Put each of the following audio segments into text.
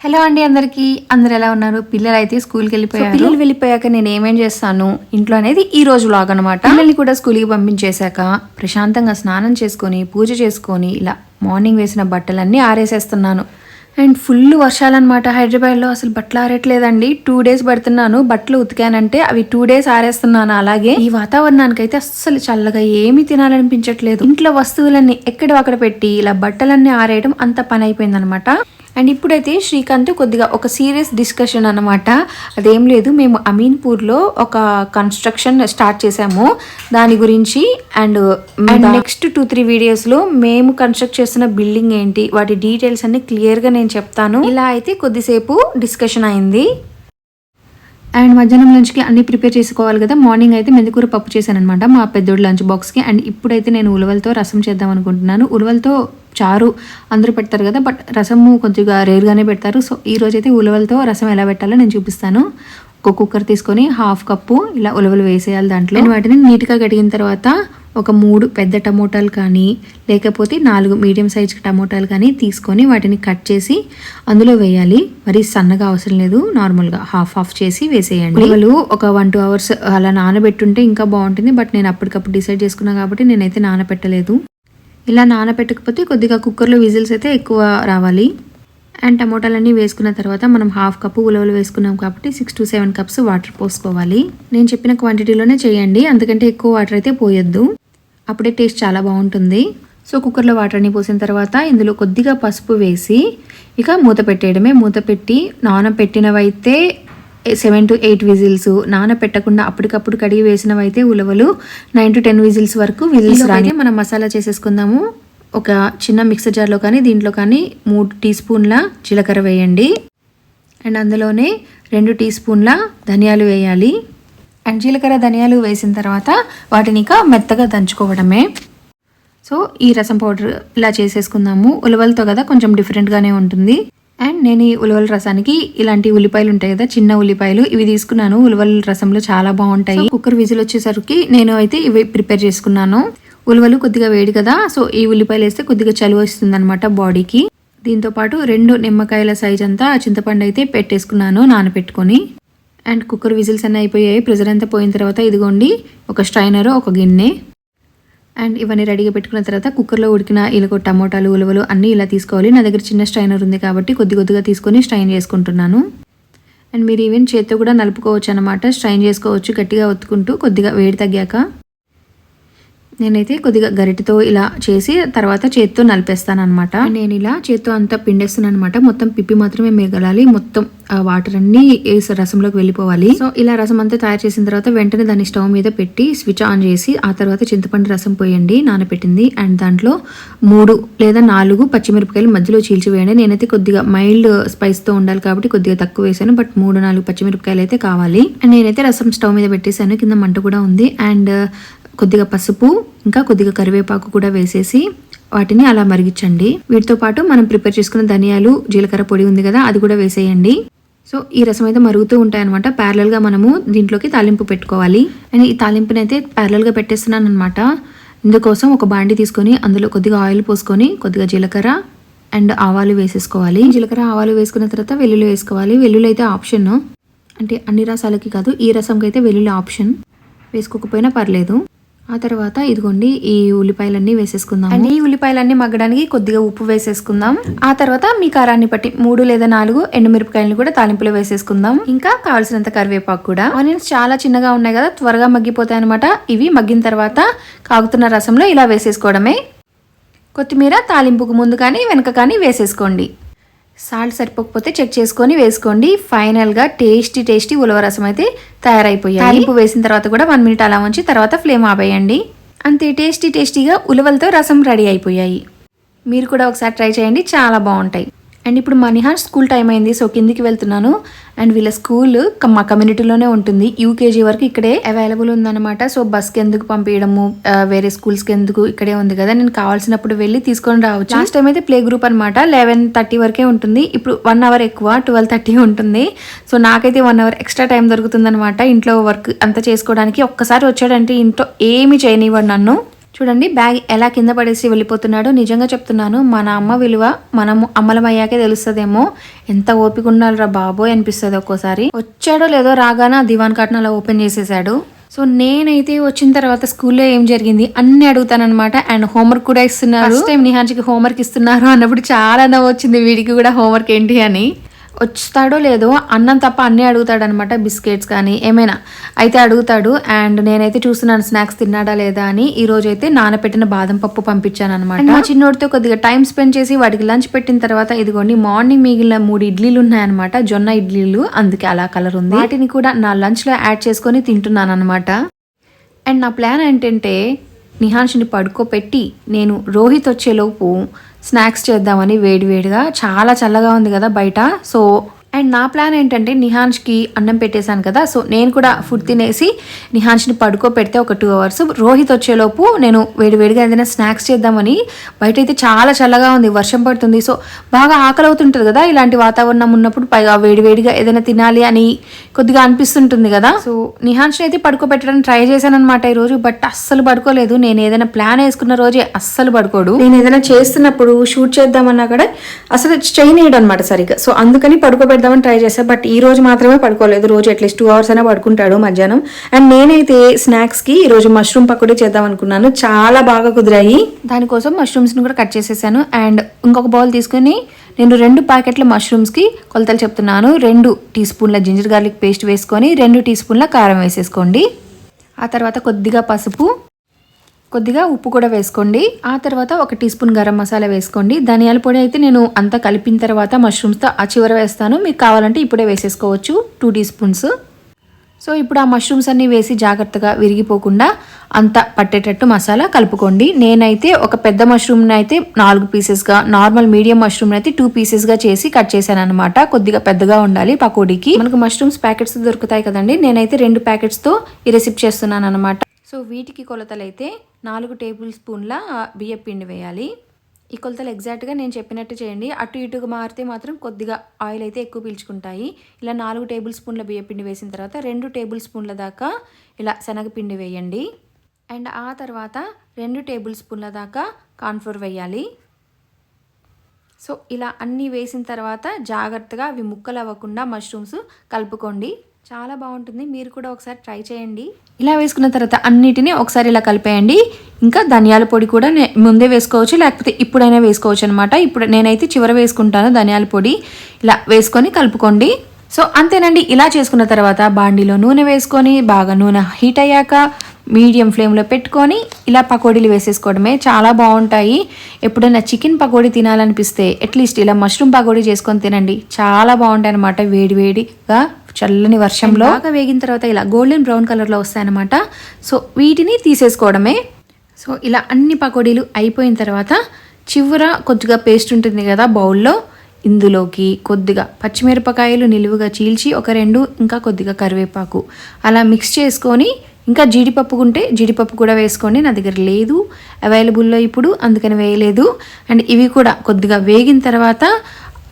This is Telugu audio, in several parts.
హలో అండి అందరికీ. అందరు ఎలా ఉన్నారు? పిల్లలు అయితే స్కూల్కి వెళ్ళిపోయారు. పిల్లలు వెళ్ళిపోయాక నేను ఏమేం చేస్తాను? ఇంట్లో అనేది ఈ రోజు లాగ్ అనమాట పిల్లల్ని కూడా స్కూల్కి పంపించేశాక ప్రశాంతంగా స్నానం చేసుకొని పూజ చేసుకొని ఇలా మార్నింగ్ వేసిన బట్టలన్నీ ఆరేసేస్తున్నాను. అండ్ ఫుల్ వర్షాలన్నమాట హైదరాబాద్లో. అసలు బట్టలు ఆరట్లేదండి టూ డేస్ పడుతున్నాను. బట్టలు ఉతికానంటే అవి టూ డేస్ ఆరేస్తున్నాను. అలాగే ఈ వాతావరణానికి అయితే అస్సలు చల్లగా ఏమీ తినాలనిపించట్లేదు. ఇంట్లో వస్తువులన్నీ ఎక్కడ అక్కడ పెట్టి ఇలా బట్టలన్నీ ఆరేయడం అంత పని అయిపోయిందనమాట అండ్ ఇప్పుడైతే శ్రీకాంత్ కొద్దిగా ఒక సీరియస్ డిస్కషన్ అనమాట అదేం లేదు మేము అమీన్పూర్లో ఒక కన్స్ట్రక్షన్ స్టార్ట్ చేసాము దాని గురించి. And and next two three వీడియోస్లో మేము కన్స్ట్రక్ట్ చేస్తున్న బిల్డింగ్ ఏంటి వాటి డీటెయిల్స్ అన్ని క్లియర్గా నేను చెప్తాను. ఇలా అయితే కొద్దిసేపు డిస్కషన్ అయింది. అండ్ మధ్యాహ్నం లంచ్కి అన్ని ప్రిపేర్ చేసుకోవాలి కదా మార్నింగ్ అయితే మెంతికూర పప్పు చేశాను అనమాట మా పెద్దోడు లంచ్ బాక్స్కి. అండ్ ఇప్పుడైతే నేను ఉలవలతో రసం చేద్దాం అనుకుంటున్నాను. ఉలవలతో చారు అందరూ పెడతారు కదా బట్ రసము కొద్దిగా రేరుగానే పెడతారు. సో ఈ ఉలవలతో రసం ఎలా పెట్టాలో నేను చూపిస్తాను. ఒక కుక్కర్ తీసుకొని హాఫ్ కప్పు ఇలా ఉలవలు వేసేయాలి దాంట్లో. నేను వాటిని నీట్గా కడిగిన తర్వాత ఒక మూడు పెద్ద టమోటాలు కానీ లేకపోతే నాలుగు మీడియం సైజ్ టమోటాలు కానీ తీసుకొని వాటిని కట్ చేసి అందులో వేయాలి. మరి సన్నగా అవసరం లేదు. నార్మల్గా హాఫ్ హాఫ్ చేసి వేసేయండి. ఉలవలు ఒక వన్ టూ అవర్స్ అలా నానబెట్టుంటే ఇంకా బాగుంటుంది. బట్ నేను అప్పటికప్పుడు డిసైడ్ చేసుకున్నాను కాబట్టి నేనైతే నానబెట్టలేదు. ఇలా నానబెట్టకపోతే కొద్దిగా కుక్కర్లో విజిల్స్ అయితే ఎక్కువ రావాలి. అండ్ టమోటాలన్నీ వేసుకున్న తర్వాత మనం హాఫ్ కప్పు ఉలవలు వేసుకున్నాం కాబట్టి six to seven cups water పోసుకోవాలి. నేను చెప్పిన క్వాంటిటీలోనే చేయండి అందుకంటే ఎక్కువ వాటర్ అయితే పోయొద్దు. అప్పుడే టేస్ట్ చాలా బాగుంటుంది. సో కుక్కర్లో వాటర్ని పోసిన తర్వాత ఇందులో కొద్దిగా పసుపు వేసి ఇక మూత పెట్టేయడమే. మూత పెట్టి నానబెట్టినవైతే సెవెన్ టు ఎయిట్ విజిల్స్ నానపెట్టకుండా అప్పటికప్పుడు కడిగి వేసినవైతే ఉలవలు నైన్ టు టెన్ విజిల్స్ వరకు విజిల్స్ రాని మనం మసాలా చేసేసుకుందాము. ఒక చిన్న మిక్సర్ జార్లో కానీ దీంట్లో కానీ మూడు టీ స్పూన్ల జీలకర్ర వేయండి. అండ్ అందులోనే రెండు టీ స్పూన్ల ధనియాలు వేయాలి. అండ్ జీలకర్ర ధనియాలు వేసిన తర్వాత వాటిని ఇక మెత్తగా దంచుకోవడమే. సో ఈ రసం పౌడర్ ఇలా చేసేసుకుందాము. ఉలవలతో కదా కొంచెం డిఫరెంట్గానే ఉంటుంది. అండ్ నేను ఈ ఉలవల రసానికి ఇలాంటి ఉల్లిపాయలు ఉంటాయి కదా చిన్న ఉల్లిపాయలు ఇవి తీసుకున్నాను. ఉలవల రసంలో చాలా బాగుంటాయి. కుక్కర్ విజిల్ వచ్చేసరికి నేను అయితే ఇవి ప్రిపేర్ చేసుకున్నాను. ఉలవలు కొద్దిగా వేడి కదా సో ఈ ఉల్లిపాయలు వేస్తే కొద్దిగా చలి వస్తుంది అనమాట బాడీకి. దీంతో పాటు రెండు నిమ్మకాయల సైజ్ అంతా చింతపండు అయితే పెట్టేసుకున్నాను నానపెట్టుకొని. అండ్ కుక్కర్ విజిల్స్ అన్నీ అయిపోయాయి. ప్రెజర్ అంతా పోయిన తర్వాత ఇదిగోండి ఒక స్ట్రైనర్ ఒక గిన్నె. అండ్ ఇవన్నీ రెడీగా పెట్టుకున్న తర్వాత కుక్కర్లో ఉడికిన ఇలాగో టమోటాలు ఉలవలు అన్నీ ఇలా తీసుకోవాలి. నా దగ్గర చిన్న స్ట్రైనర్ ఉంది కాబట్టి కొద్ది కొద్దిగా తీసుకొని స్ట్రైన్ చేసుకుంటున్నాను. అండ్ మీరు ఈవెన్ చేత్తో కూడా నలుపుకోవచ్చు అనమాట స్ట్రైన్ చేసుకోవచ్చు గట్టిగా ఒత్తుకుంటూ కొద్దిగా వేడి తగ్గాక. నేనైతే కొద్దిగా గరిటతో ఇలా చేసి తర్వాత చేత్తో నలిపేస్తాను అనమాట నేను ఇలా చేత్తో అంతా పిండేస్తాను అనమాట మొత్తం పిప్పి మాత్రమే మిగలాలి. మొత్తం వాటర్ అన్ని రసంలోకి వెళ్ళిపోవాలి. సో ఇలా రసం అంతా తయారు చేసిన తర్వాత వెంటనే దాన్ని స్టవ్ మీద పెట్టి స్విచ్ ఆన్ చేసి ఆ తర్వాత చింతపండు రసం పోయండి నానబెట్టింది. అండ్ దాంట్లో మూడు లేదా నాలుగు పచ్చిమిరపకాయలు మధ్యలో చీల్చివేయండి నేనైతే కొద్దిగా మైల్డ్ స్పైస్తో ఉండాలి కాబట్టి కొద్దిగా తక్కువ వేసాను. బట్ మూడు నాలుగు పచ్చిమిరపకాయలు అయితే కావాలి. అండ్ నేనైతే రసం స్టవ్ మీద పెట్టేశాను. కింద మంట కూడా ఉంది. అండ్ కొద్దిగా పసుపు ఇంకా కొద్దిగా కరివేపాకు కూడా వేసేసి వాటిని అలా మరిగించండి. వీటితో పాటు మనం ప్రిపేర్ చేసుకున్న ధనియాలు జీలకర్ర పొడి ఉంది కదా అది కూడా వేసేయండి. సో ఈ రసం అయితే మరుగుతూ ఉంటాయన్నమాట. ప్యారలల్గా మనము దీంట్లోకి తాలింపు పెట్టుకోవాలి. అండ్ ఈ తాలింపుని అయితే ప్యారలల్గా పెట్టేస్తున్నాను అనమాట ఇందుకోసం ఒక బాండి తీసుకొని అందులో కొద్దిగా ఆయిల్ పోసుకొని కొద్దిగా జీలకర్ర అండ్ ఆవాలు వేసేసుకోవాలి. జీలకర్ర ఆవాలు వేసుకున్న తర్వాత వెల్లుల్లి వేసుకోవాలి. వెల్లుల్లి అయితే ఆప్షన్ అంటే అన్ని రసాలకి కాదు ఈ రసంకి అయితే వెల్లుల్లి ఆప్షన్ వేసుకోకపోయినా పర్లేదు. ఆ తర్వాత ఇదిగోండి ఈ ఉల్లిపాయలన్నీ వేసేసుకుందాం అండ్ ఈ ఉల్లిపాయలన్నీ మగ్గడానికి కొద్దిగా ఉప్పు వేసేసుకుందాం. ఆ తర్వాత మీ కారాన్ని బట్టి మూడు లేదా నాలుగు ఎండుమిరపకాయలను కూడా తాలింపులో వేసేసుకుందాం. ఇంకా కావాల్సినంత కరివేపాకు కూడా. ఆనియన్స్ చాలా చిన్నగా ఉన్నాయి కదా త్వరగా మగ్గిపోతాయి అనమాట ఇవి మగ్గిన తర్వాత కాగుతున్న రసంలో ఇలా వేసేసుకోవడమే. కొత్తిమీర తాలింపుకు ముందు కానీ వెనక కానీ వేసేసుకోండి. సాల్ట్ సరిపోకపోతే చెక్ చేసుకొని వేసుకోండి. ఫైనల్గా టేస్టీ టేస్టీ ఉలవ రసం అయితే తయారైపోయాయి. తాలింపు వేసిన తర్వాత కూడా వన్ మినిట్ అలా ఉంచి తర్వాత ఫ్లేమ్ ఆపేయండి. అంతే టేస్టీ టేస్టీగా ఉలవలతో రసం రెడీ అయిపోయాయి. మీరు కూడా ఒకసారి ట్రై చేయండి. చాలా బాగుంటాయి. అండ్ ఇప్పుడు మా స్కూల్ టైం అయింది సో కిందికి వెళ్తున్నాను. అండ్ వీళ్ళ స్కూల్ మా కమ్యూనిటీలోనే ఉంటుంది. యూకేజీ వరకు ఇక్కడే అవైలబుల్ ఉందన్నమాట. సో బస్కి ఎందుకు పంపించడము వేరే స్కూల్స్కి ఎందుకు ఇక్కడే ఉంది కదా. నేను కావాల్సినప్పుడు వెళ్ళి తీసుకొని రావచ్చు. లాస్ట్ టైం అయితే ప్లే గ్రూప్ అనమాట లెవెన్ థర్టీ వరకే ఉంటుంది. ఇప్పుడు వన్ అవర్ ఎక్కువ ట్వెల్వ్ థర్టీ ఉంటుంది. సో నాకైతే వన్ అవర్ ఎక్స్ట్రా టైం దొరుకుతుందనమాట ఇంట్లో వర్క్ అంతా చేసుకోవడానికి ఒక్కసారి వచ్చాడంటే ఇంట్లో ఏమి చేయనివ్వడు నన్ను. చూడండి బ్యాగ్ ఎలా కింద పడేసి వెళ్ళిపోతున్నాడో నిజంగా చెప్తున్నాను. మన అమ్మ విలువ మనం అమ్మలం అయ్యాకే తెలుస్తుందేమో. ఎంత ఓపిక ఉండాలిరా బాబోయ్ అనిపిస్తుంది ఒక్కోసారి. వచ్చాడో లేదో రాగానే దివాన్ కాటన్ అలా ఓపెన్ చేసేసాడు. సో నేనైతే వచ్చిన తర్వాత స్కూల్లో ఏం జరిగింది అన్ని అడుగుతానమాట అండ్ హోంవర్క్ కూడా ఇస్తున్నారు ఫస్ట్ టైం నిహాన్కి హోంవర్క్ ఇస్తున్నారు అన్నప్పుడు చాలా నవ్వు వచ్చింది వీడికి కూడా హోంవర్క్ ఏంటి అని. వస్తాడో లేదో అన్నం తప్ప అన్నీ అడుగుతాడనమాట బిస్కెట్స్ కానీ ఏమైనా. అయితే అడుగుతాడు అండ్ నేనైతే చూస్తున్నాను స్నాక్స్ తిన్నాడా లేదా అని ఈ రోజు అయితే నానబెట్టిన బాదం పప్పు పంపించాను అనమాట మా చిన్నోడితో కొద్దిగా టైం స్పెండ్ చేసి వాడికి లంచ్ పెట్టిన తర్వాత ఇదిగోండి మార్నింగ్ మిగిలిన మూడు ఇడ్లీలు ఉన్నాయన్నమాట జొన్న ఇడ్లీలు అందుకే అలా కలర్ ఉంది. వాటిని కూడా నా లంచ్లో యాడ్ చేసుకొని తింటున్నాను అనమాట అండ్ నా ప్లాన్ ఏంటంటే నిహాన్షిని పడుకోపెట్టి నేను రోహిత్ వచ్చేలోపు స్నాక్స్ చేద్దామని వేడివేడిగా చాలా చల్లగా ఉంది కదా బయట. సో అండ్ నా ప్లాన్ ఏంటంటే నిహాన్ష్కి అన్నం పెట్టేశాను కదా సో నేను కూడా ఫుడ్ తినేసి నిహాన్ష్ని పడుకోపెడితే ఒక టూ అవర్స్ రోహిత్ వచ్చేలోపు నేను వేడివేడిగా ఏదైనా స్నాక్స్ చేద్దామని బయట అయితే చాలా చల్లగా ఉంది వర్షం పడుతుంది. సో బాగా ఆకలి అవుతుంటుంది కదా ఇలాంటి వాతావరణం ఉన్నప్పుడు పైగా వేడివేడిగా ఏదైనా తినాలి అని కొద్దిగా అనిపిస్తుంటుంది కదా. సో నిహాన్ష్ని అయితే పడుకోబెట్టడానికి ట్రై చేశాను అనమాట ఈరోజు బట్ అస్సలు పడుకోలేదు. నేను ఏదైనా ప్లాన్ వేసుకున్న రోజే అస్సలు పడుకోడు. నేను ఏదైనా చేస్తున్నప్పుడు షూట్ చేద్దామన్నా కూడా అసలు చేయనీయడం అనమాట సరిగ్గా. సో అందుకని పడుకుందామని ట్రై చేశాను బట్ ఈ రోజు మాత్రమే పడుకోలేదు. రోజు అట్లీస్ట్ టూ అవర్స్ అయినా పడుకుంటాడు మధ్యాహ్నం. అండ్ నేనైతే స్నాక్స్కి ఈరోజు మష్రూమ్ పకోడీ చేద్దాం అనుకున్నాను. చాలా బాగా కుదిరాయి. దానికోసం మష్రూమ్స్ని కూడా కట్ చేసేసాను. అండ్ ఇంకొక బౌల్ తీసుకొని నేను రెండు ప్యాకెట్ల మష్రూమ్స్కి కొలతలు చెప్తున్నాను. రెండు టీ స్పూన్ల జింజర్ గార్లిక్ పేస్ట్ వేసుకొని రెండు టీ స్పూన్ల కారం వేసేసుకోండి. ఆ తర్వాత కొద్దిగా పసుపు. కొద్దిగా ఉప్పు కూడా వేసుకోండి. ఆ తర్వాత ఒక టీ స్పూన్ గరం మసాలా వేసుకోండి. ధనియాల పొడి అయితే నేను అంతా కలిపిన తర్వాత మష్రూమ్స్తో ఆ చివర వేస్తాను. మీకు కావాలంటే ఇప్పుడే వేసేసుకోవచ్చు. టూ టీ స్పూన్స్ సో ఇప్పుడు ఆ మష్రూమ్స్ అన్నీ వేసి జాగ్రత్తగా విరిగిపోకుండా అంతా పట్టేటట్టు మసాలా కలుపుకోండి. నేనైతే ఒక పెద్ద మష్రూమ్ని అయితే నాలుగు పీసెస్గా నార్మల్ మీడియం మష్రూమ్ని అయితే టూ పీసెస్గా చేసి కట్ చేశాను అనమాట కొద్దిగా పెద్దగా ఉండాలి పకోడీకి. మనకు మష్రూమ్స్ ప్యాకెట్స్ దొరుకుతాయి కదండి. నేనైతే రెండు ప్యాకెట్స్తో ఈ రెసిపీ చేస్తున్నాను అనమాట సో వీటికి కొలతలు అయితే నాలుగు టేబుల్ స్పూన్ల బియ్యం పిండి వేయాలి. ఈ కొలతలు ఎగ్జాక్ట్గా నేను చెప్పినట్టు చేయండి. అటు ఇటుగా మారితే మాత్రం కొద్దిగా ఆయిల్ అయితే ఎక్కువ పీల్చుకుంటాయి. ఇలా నాలుగు టేబుల్ స్పూన్ల బియ్యపిండి వేసిన తర్వాత రెండు టేబుల్ స్పూన్ల దాకా ఇలా శనగపిండి వేయండి. అండ్ ఆ తర్వాత రెండు టేబుల్ స్పూన్ల దాకా కాన్ఫ్లోర్ వేయాలి. సో ఇలా అన్నీ వేసిన తర్వాత జాగ్రత్తగా అవి ముక్కలు అవ్వకుండా మష్రూమ్స్ కలుపుకోండి. చాలా బాగుంటుంది. మీరు కూడా ఒకసారి ట్రై చేయండి. ఇలా వేసుకున్న తర్వాత అన్నిటినీ ఒకసారి ఇలా కలిపేయండి. ఇంకా ధనియాల పొడి కూడా ముందే వేసుకోవచ్చు. లేకపోతే ఇప్పుడైనా వేసుకోవచ్చు అనమాట ఇప్పుడు నేనైతే చివర వేసుకుంటాను ధనియాల పొడి. ఇలా వేసుకొని కలుపుకోండి. సో అంతేనండి. ఇలా చేసుకున్న తర్వాత బాండీలో నూనె వేసుకొని బాగా నూనె హీట్ అయ్యాక మీడియం ఫ్లేమ్లో పెట్టుకొని ఇలా పకోడీలు వేసేసుకోవడమే చాలా బాగుంటాయి. ఎప్పుడైనా చికెన్ పకోడీ తినాలనిపిస్తే అట్లీస్ట్ ఇలా మష్రూమ్ పకోడీ చేసుకొని తినండి. చాలా బాగుంటాయి అనమాట వేడి వేడిగా. చల్లని వర్షంలో బాగా వేగిన తర్వాత ఇలా గోల్డెన్ బ్రౌన్ కలర్లో వస్తాయన్నమాట. సో వీటిని తీసేసుకోవడమే. సో ఇలా అన్ని పకోడీలు అయిపోయిన తర్వాత చివర కొద్దిగా పేస్ట్ ఉంటుంది కదా బౌల్లో. ఇందులోకి కొద్దిగా పచ్చిమిరపకాయలు నిలువుగా చీల్చి ఒక రెండు ఇంకా కొద్దిగా కరివేపాకు. అలా మిక్స్ చేసుకొని ఇంకా జీడిపప్పు ఉంటే జీడిపప్పు కూడా వేసుకోండి నా దగ్గర లేదు అవైలబుల్లో ఇప్పుడు అందుకని వేయలేదు. అండ్ ఇవి కూడా కొద్దిగా వేగిన తర్వాత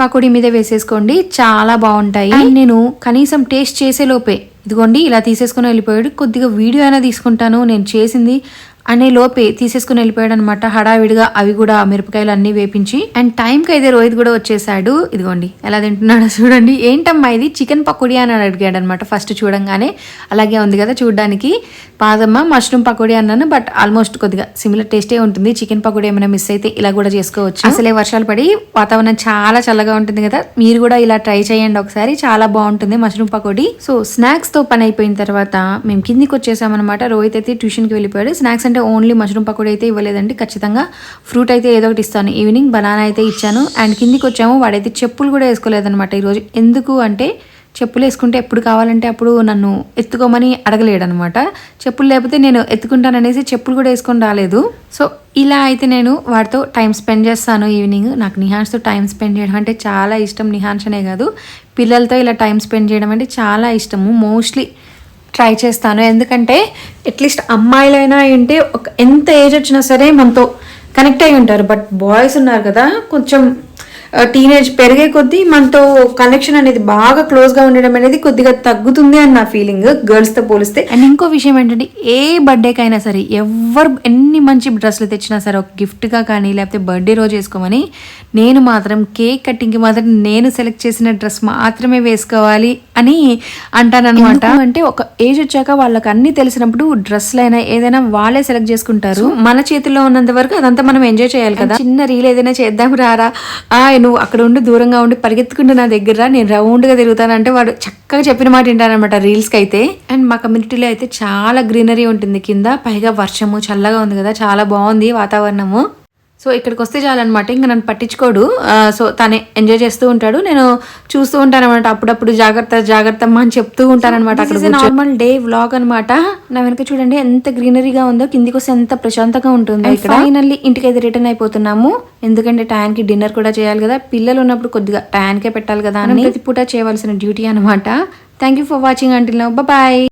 పకోడీ మీద వేసేసుకోండి. చాలా బాగుంటాయి. నేను కనీసం టేస్ట్ చేసే లోపే. ఇదిగోండి ఇలా తీసేసుకొని వెళ్ళిపోయాడు. కొద్దిగా వీడియో అయినా తీసుకుంటాను. నేను చేసింది అనే లోపే తీసేసుకుని వెళ్ళిపోయాడు అనమాట హడావిడిగా అవి కూడా మిరపకాయలు అన్ని వేపించి అండ్ టైంకి అయితే రోహిత్ కూడా వచ్చేసాడు. ఇదిగోండి ఎలా తింటున్నాడో చూడండి. ఏంటమ్మా ఇది? చికెన్ పకోడీ అని అడిగాడు అనమాట ఫస్ట్ చూడంగానే. అలాగే ఉంది కదా చూడడానికి. పాదమ్మ మష్రూమ్ పకోడీ అన్నాను బట్ ఆల్మోస్ట్ కొద్దిగా సిమిలర్ టేస్టే ఉంటుంది. చికెన్ పకోడీ ఏమైనా మిస్ అయితే ఇలా కూడా చేసుకోవచ్చు. అసలే వర్షాలు పడి వాతావరణం చాలా చల్లగా ఉంటుంది కదా. మీరు కూడా ఇలా ట్రై చేయండి ఒకసారి. చాలా బాగుంటుంది మష్రూమ్ పకోడీ. సో స్నాక్స్తో పని అయిపోయిన తర్వాత మేము కిందికి వచ్చేసామన్నమాట. రోహిత్ అయితే ట్యూషన్కి వెళ్ళిపోయాడు. స్నాక్స్ అంటే ఓన్లీ మష్రూమ్ పకోడీ అయితే ఇవ్వలేదండి. ఖచ్చితంగా ఫ్రూట్ అయితే ఏదో ఒకటి ఇస్తాను. ఈవినింగ్ బనానా అయితే ఇచ్చాను. అండ్ కిందికి వచ్చాము. వాడైతే చెప్పులు కూడా వేసుకోలేదనమాట ఈరోజు. ఎందుకు అంటే చెప్పులు వేసుకుంటే ఎప్పుడు కావాలంటే అప్పుడు నన్ను ఎత్తుకోమని అడగలేడనమాట చెప్పులు లేకపోతే నేను ఎత్తుకుంటాననేసి చెప్పులు కూడా వేసుకొని రాలేదు. సో ఇలా అయితే నేను వాడితో టైం స్పెండ్ చేస్తాను ఈవినింగ్. నాకు నిహాన్స్తో టైం స్పెండ్ చేయడం అంటే చాలా ఇష్టం. నిహాన్స్ అనే కాదు. పిల్లలతో ఇలా టైం స్పెండ్ చేయడం అంటే చాలా ఇష్టము. మోస్ట్లీ ట్రై చేస్తాను. ఎందుకంటే అట్లీస్ట్ అమ్మాయిలైనా ఏంటి ఒక ఎంత ఏజ్ వచ్చినా సరే మనతో కనెక్ట్ అయి ఉంటారు. బట్ బాయ్స్ ఉన్నారు కదా కొంచెం టీనేజ్ పెరిగే కొద్దీ మనతో కనెక్షన్ అనేది బాగా క్లోజ్గా ఉండడం అనేది కొద్దిగా తగ్గుతుంది అని నా ఫీలింగ్ గర్ల్స్తో పోలిస్తే. అండ్ ఇంకో విషయం ఏంటంటే ఏ బర్త్డేకైనా సరే ఎవరు ఎన్ని మంచి డ్రెస్సులు తెచ్చినా సరే ఒక gift గా కానీ లేకపోతే బర్త్డే రోజు వేసుకోమని నేను మాత్రం కేక్ కటింగ్కి మాత్రం నేను సెలెక్ట్ చేసిన డ్రెస్ మాత్రమే వేసుకోవాలి అని అంటానన్నమాట. అంటే ఒక ఏజ్ వచ్చాక వాళ్ళకి అన్ని తెలిసినప్పుడు డ్రెస్లు అయినా ఏదైనా వాళ్ళే సెలెక్ట్ చేసుకుంటారు. మన చేతిలో ఉన్నంత వరకు అదంతా మనం ఎంజాయ్ చేయాలి కదా. చిన్న రీల్ ఏదైనా చేద్దాం రారా. నువ్వు అక్కడ ఉండి దూరంగా ఉండి పరిగెత్తుకుంటూ నా దగ్గర నేను రౌండ్గా తిరుగుతానంటే వాడు చక్కగా చెప్పిన మాట వింటానమాట రీల్స్కి అయితే. అండ్ మా కమ్యూనిటీలో అయితే చాలా గ్రీనరీ ఉంటుంది కింద పైగా వర్షము చల్లగా ఉంది కదా చాలా బాగుంది వాతావరణము. సో ఇక్కడికి వస్తే చాలన్నమాట. ఇంకా నన్ను పట్టించుకోడు. సో తనే ఎంజాయ్ చేస్తూ ఉంటాడు. నేను చూస్తూ ఉంటాను అనమాట అప్పుడప్పుడు జాగ్రత్త జాగ్రత్త అమ్మా అని చెప్తూ ఉంటాను అనమాట అక్కడ నార్మల్ డే వ్లాగ్ అనమాట నా వెనక చూడండి ఎంత గ్రీనరీగా ఉందో కిందికి వస్తే ఎంత ప్రశాంతంగా ఉంటుందో ఇక్కడ. ఫైనల్లీ ఇంటికి అయితే రిటర్న్ అయిపోతున్నాము. ఎందుకంటే టైంకి డిన్నర్ కూడా చేయాలి కదా. పిల్లలు ఉన్నప్పుడు కొద్దిగా టైంకే పెట్టాలి కదా అని. ప్రతి పూట చేయవలసిన డ్యూటీ అనమాట thank you for watching until bye